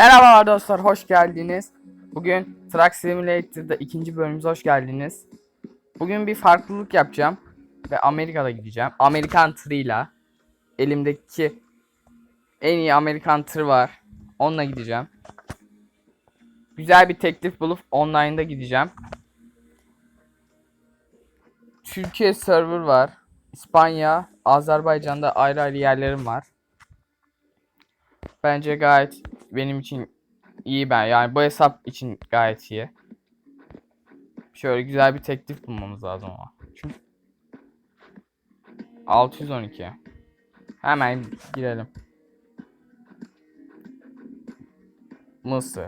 Merhaba dostlar, hoş geldiniz. Bugün Truck Simulator'da ikinci bölümümüze hoş geldiniz. Bugün bir farklılık yapacağım ve Amerika'da gideceğim. Amerikan tırıyla. Elimdeki en iyi Amerikan tır var. Onunla gideceğim. Güzel bir teklif bulup online'da gideceğim. Türkiye server var. İspanya, Azerbaycan'da ayrı ayrı yerlerim var. Bence gayet benim için iyi ben yani bu hesap için gayet iyi. Şöyle güzel bir teklif bulmamız lazım ama. Çünkü 612. Hemen girelim. Mısır.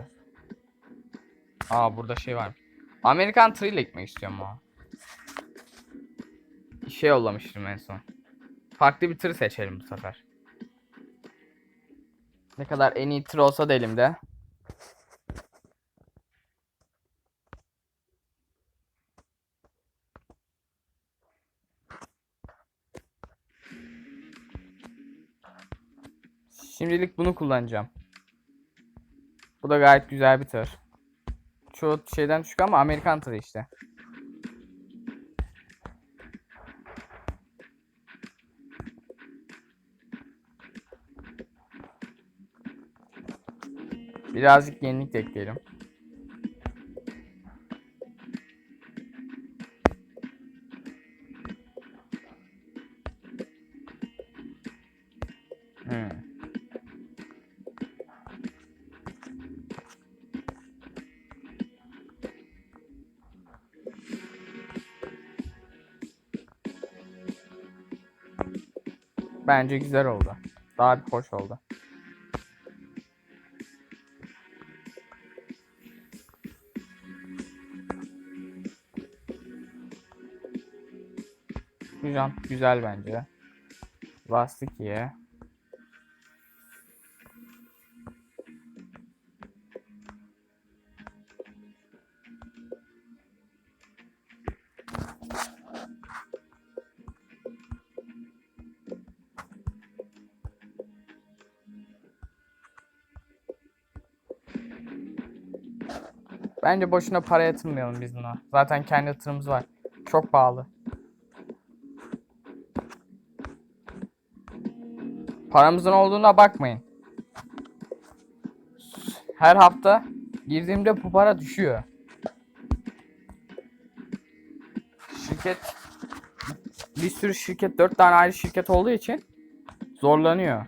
Aa burada şey var. Amerikan tırıyla gitmek istiyorum ama. Şey yollamıştım en son. Farklı bir tır seçelim bu sefer. Ne kadar en iyi tır olsa da elimde. Şimdilik bunu kullanacağım. Bu da gayet güzel bir tır. Çoğu şeyden düşük ama Amerikan tırı işte. Birazcık yenilik de ekleyelim. Hmm. Bence güzel oldu. Daha bir hoş oldu. Jant güzel bence. Lastik iyi. Bence boşuna para yatırmayalım biz buna. Zaten kendi yatırımımız var. Çok pahalı. Paramızın olduğuna bakmayın. Her hafta girdiğimde bu para düşüyor. Şirket bir sürü şirket, dört tane ayrı şirket olduğu için zorlanıyor.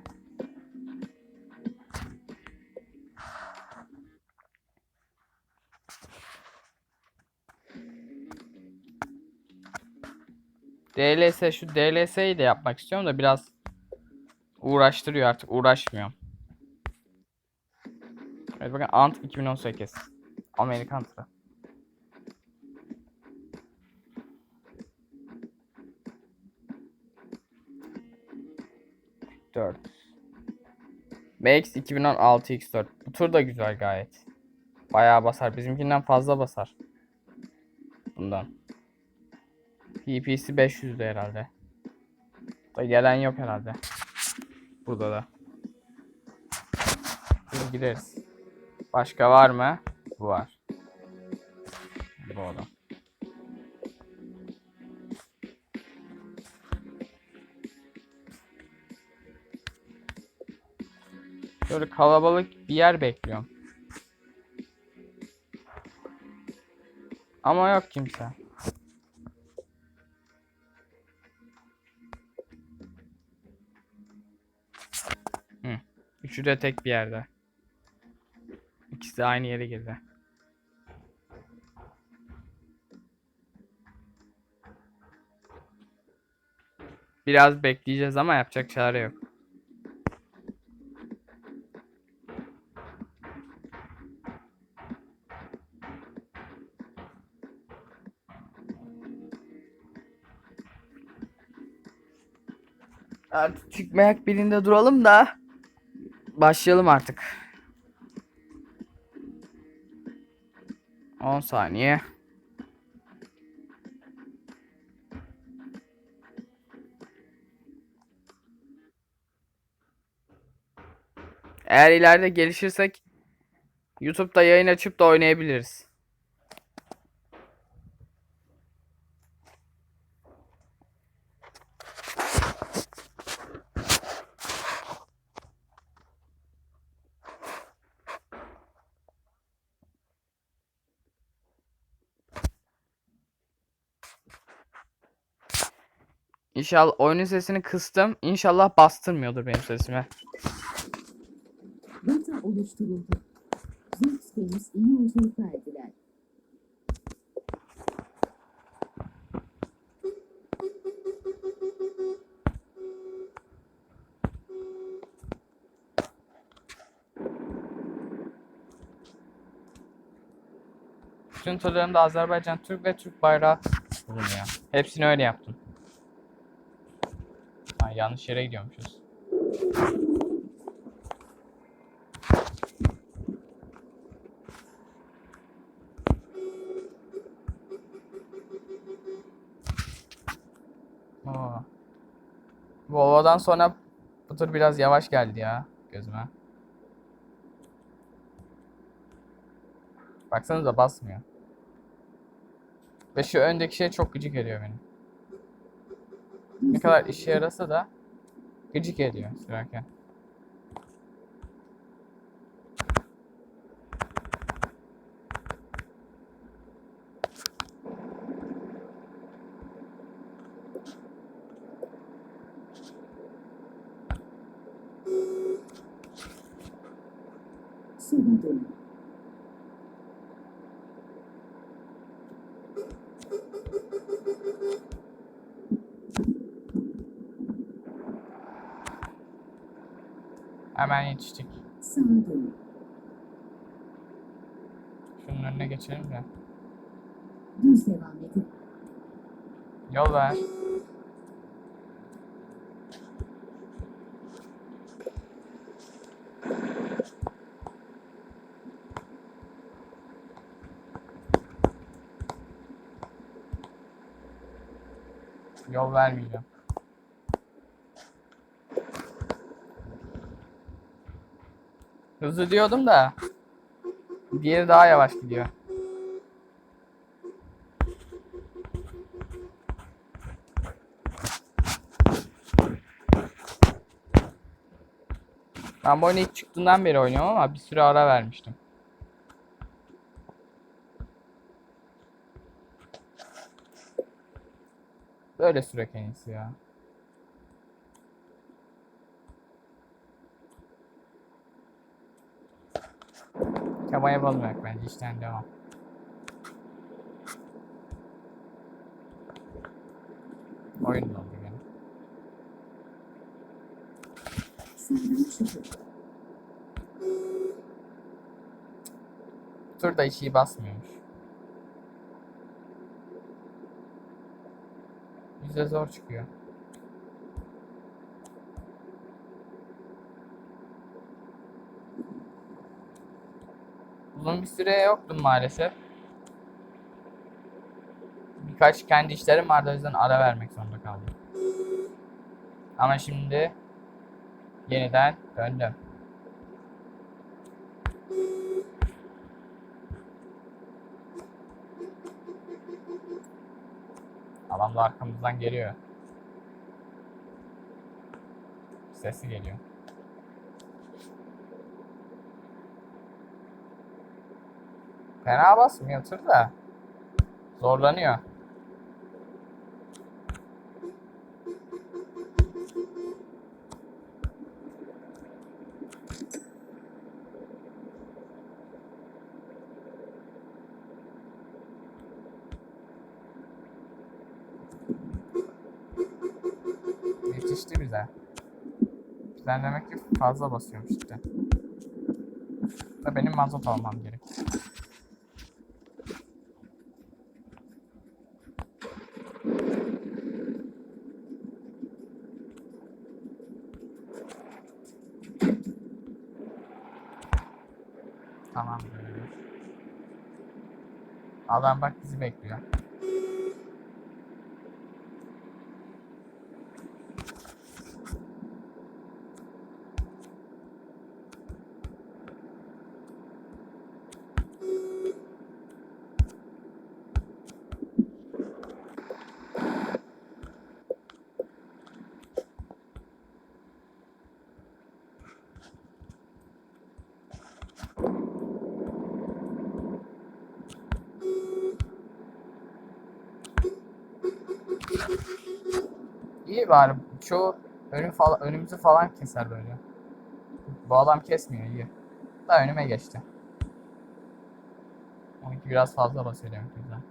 DLS şu DLS'yi de yapmak istiyorum da biraz uğraştırıyor artık uğraşmıyorum. Evet bakın Ant 2018 Amerikan tırı. Dört. MX 2016 X4. Bu tur da güzel gayet. Bayağı basar. Bizimkinden fazla basar. Bundan. PP'si 500'dü herhalde. Da gelen yok herhalde. Burada da. Şimdi gideriz. Başka var mı? Var. Bu adam. Böyle kalabalık bir yer bekliyorum. Ama yok kimse. Üçü de tek bir yerde. İkisi de aynı yere girdi. Biraz bekleyeceğiz ama yapacak çare yok. Artık çıkmayak birinde duralım da başlayalım artık. 10 saniye. Eğer ileride gelişirsek YouTube'da yayın açıp da oynayabiliriz. İnşallah oyunun sesini kıstım. İnşallah bastırmıyordur benim sesime. Rota oluşturuldu. İyi. Bütün turlarımda Azerbaycan Türk ve Türk bayrağı bulunuyor. Hepsini öyle yaptım. Yanlış yere gidiyormuşuz. Oo. Volvo'dan sonra bu tur biraz yavaş geldi ya gözüme. Baksanıza basmıyor. Ve şu öndeki şey çok gıcık ediyor beni. Ne kadar işe yarasa da gıcık ediyor sürerken. Hemen yetiştik. Şunun önüne geçelim de. Düz devam edin. Yol ver. Yol vermeyeceğim. Hızlı diyordum da diğeri daha yavaş gidiyor. Ben bu oyunu ilk çıktığından beri oynuyorum ama bir süre ara vermiştim. Böyle sürek en iyisi ya. Kaba yapalım yok bence işten devam. Oyun oldu gene. Sağdan çıkın. Tur da hiç iyi basmıyormuş. Bize zor çıkıyor. Uzun bir süre yoktum maalesef. Birkaç kendi işlerim vardı o yüzden ara vermek zorunda kaldım. Ama şimdi yeniden döndüm. Adam da arkamızdan geliyor. Sesi geliyor. Fena basmıyor tır da. Zorlanıyor. Yetişti bize. Bizden demek ki fazla basıyormuş işte. Da benim mazot almam gerek. Adam bak bizi bekliyor. İyi bari çoğu önüm falan önümüzü falan keser böyle. Bu adam kesmiyor iyi. Da önüme geçti. Onunki biraz fazla basıyor demek yüzden.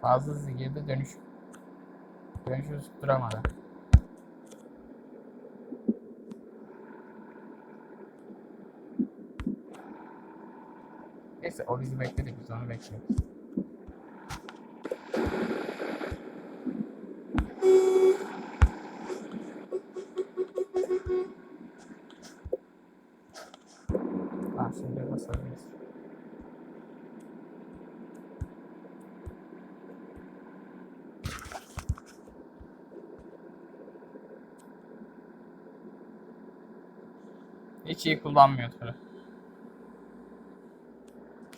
Fazla hızlı girdi dönüş. Dönüşü tutturamadı. Neyse o bizi bekledi biz onu bekliyoruz. Ah. Hiç iyi kullanmıyor tırı.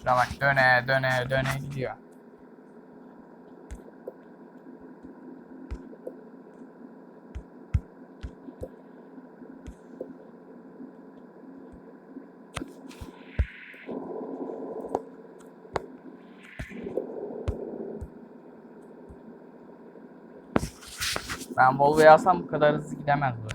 Şuna bak döne döne döne gidiyor. Ben Volvo'yu alsam bu kadar hızlı gidemez bu.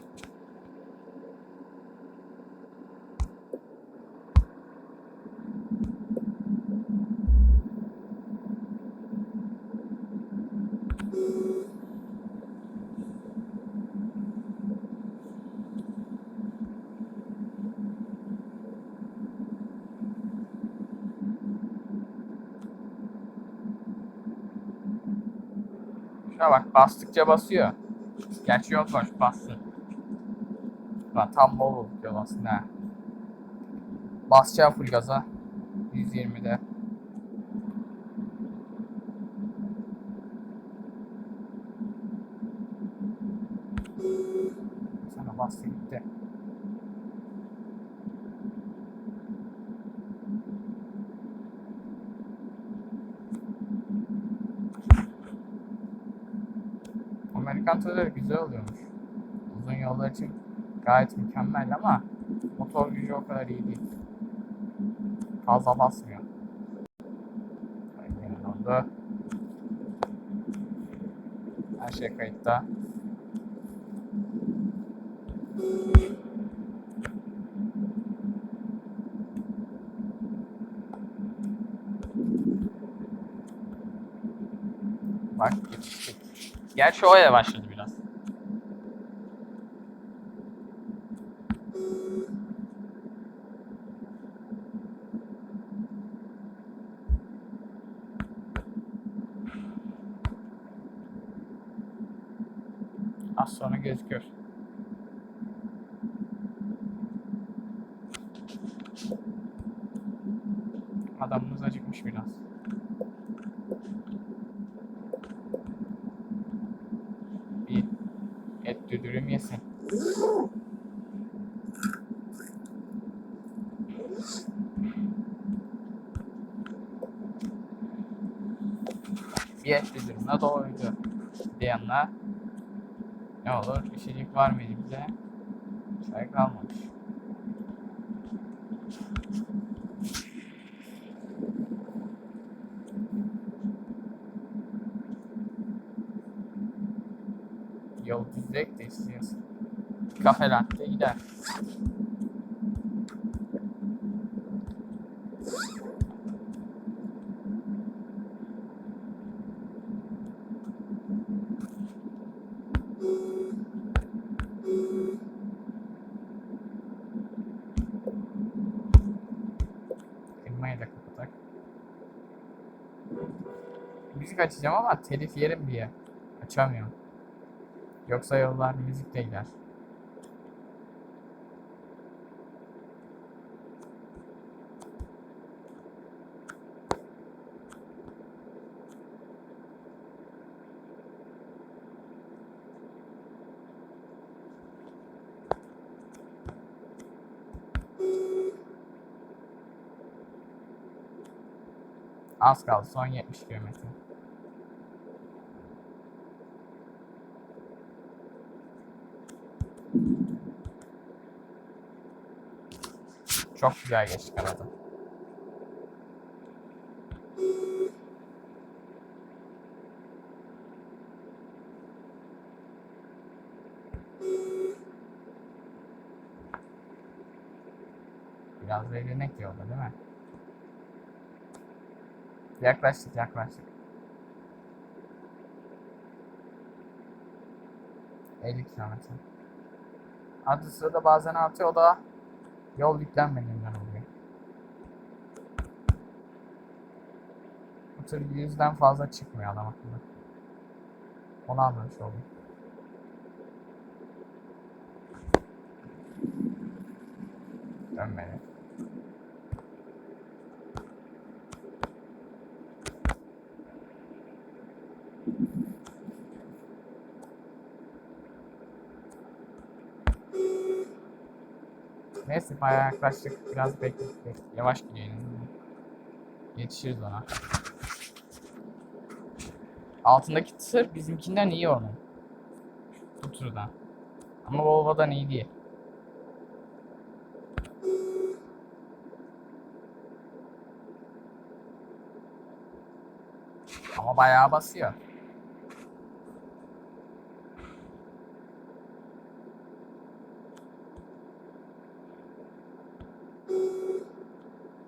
Şuna bak bastıkça basıyor. Gerçi yok hoş bassın. Lan tam bol yol aslında. Basacağım full gaza. 120'de. Tırları güzel oluyormuş. Uzun yollar için gayet mükemmel ama motor gücü o kadar iyi değil. Fazla basmıyor. Aynen. Her şey kayıtta. Bak yetiştik. Gerçi o yavaşladı biraz. Az sonra gözüküyor. Adamımız acıkmış biraz. Diyenler ne olur içecek var mı elimizde? Çay kalmamış. Yol düzlek de istiyorsun. Kafe latte gider. Firmayı da kapatak. Müzik açacağım ama telif yerim diye. Açamıyorum. Yoksa yollar müzikle gider. Az kaldı son 70 kilometre. Çok güzel geçtik arada. Biraz da eğlenek yolda değil mi? Yaklaştık yaklaştık. 50 kilometre. Adı sırada bazen artıyor o da yol yüklenmediğinden oluyor. Bu tır yüzden fazla çıkmıyor adam akıllı. Onu anlamış oldum. Dönmedi. Neyse bayağı yaklaştık. Biraz bekledik. Yavaş gidelim. Yetişiriz ona. Altındaki tır bizimkinden iyi onun. Bu turdan. Ama Volvo'dan iyi değil. Ama bayağı basıyor.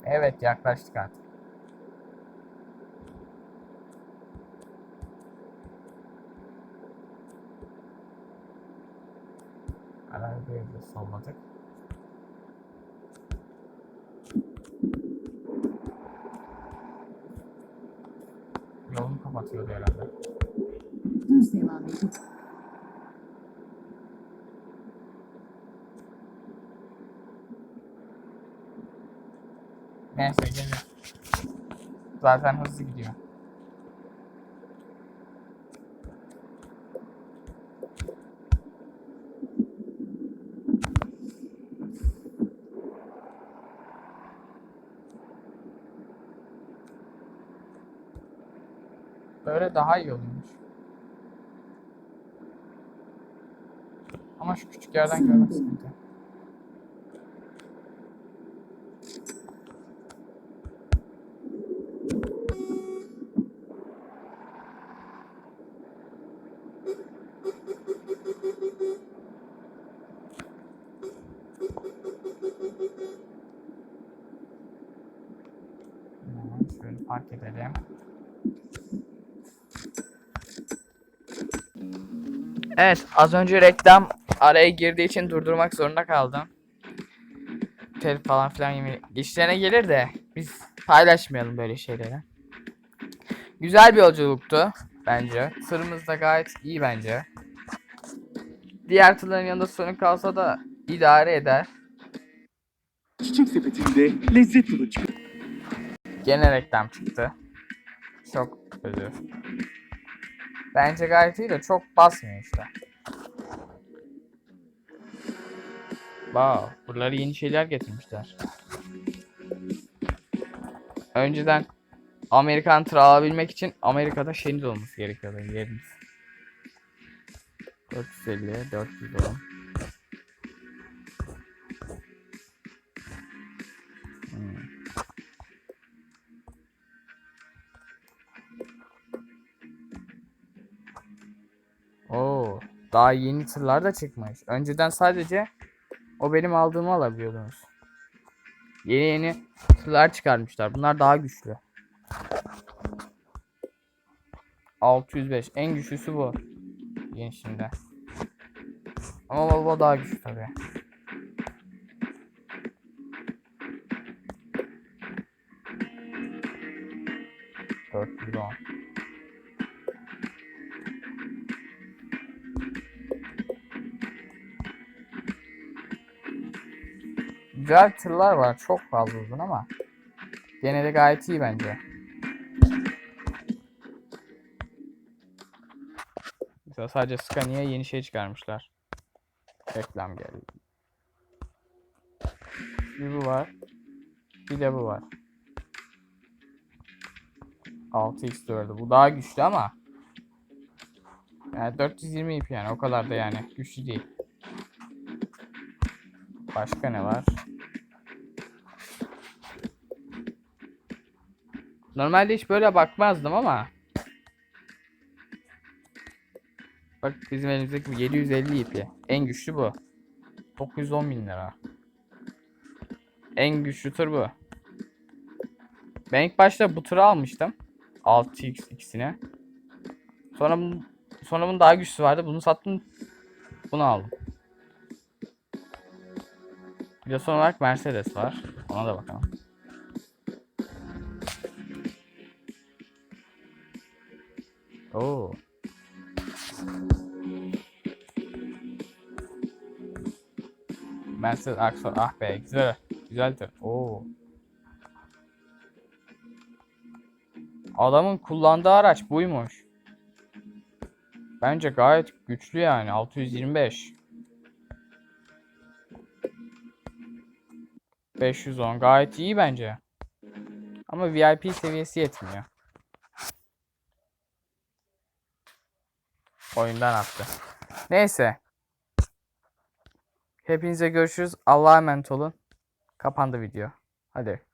Evet yaklaştık artık. Arabayı da solladık. Yolunu kapatıyordu herhalde. Düz devam edin. Neyse gelir. Zaten hızlı gidiyor. Böyle daha iyi oluyormuş. Ama şu küçük yerden görmek sıkıntı. Hemen şöyle fark edelim. Evet, az önce reklam araya girdiği için durdurmak zorunda kaldım. Telif falan filan yemin işlerine gelir de biz paylaşmayalım böyle şeyleri. Güzel bir yolculuktu bence. Tırımız da gayet iyi bence. Diğer tırların yanında sorun kalsa da idare eder. Çiçek sepetinde lezzet çıkıyor. Gene reklam çıktı. Çok özür. Bence gayet iyi de çok basmıyor işte. Wow, buraları yeni şeyler getirmişler. Önceden Amerikan tır alabilmek için Amerika'da şeyiniz olması gerekiyordu yeriniz. 450, 400 daha yeni tırlar da çıkmış. Önceden sadece o benim aldığımı alabiliyordunuz. Yeni yeni tırlar çıkarmışlar. Bunlar daha güçlü. 605 en güçlüsü bu. Gençliğinde. Ama Volvo daha güçlü tabii. Dört yüz Güzel tırlar var. Çok fazla uzun ama gene de gayet iyi bence. Mesela sadece Scania yeni şey çıkarmışlar. Reklam geldi. Bir bu var. Bir de bu var. 6x4'ü. Bu daha güçlü ama yani 420 ip yani o kadar da yani güçlü değil. Başka ne var? Normalde hiç böyle bakmazdım ama. Bak bizim elimizdeki bu 750 ipi. En güçlü bu. 910 bin lira. En güçlü tır bu. Ben ilk başta bu tırı almıştım. 6x ikisine. Sonra sonra bunun daha güçlüsü vardı. Bunu sattım. Bunu aldım. Bir de son olarak Mercedes var. Ona da bakalım. Oo. Mercedes Axor ah be güzel. Güzeldir. Oo. Adamın kullandığı araç buymuş. Bence gayet güçlü yani 625. 510 gayet iyi bence. Ama VIP seviyesi yetmiyor. Oyundan attı. Neyse. Hepinize görüşürüz. Allah'a emanet olun. Kapandı video. Hadi.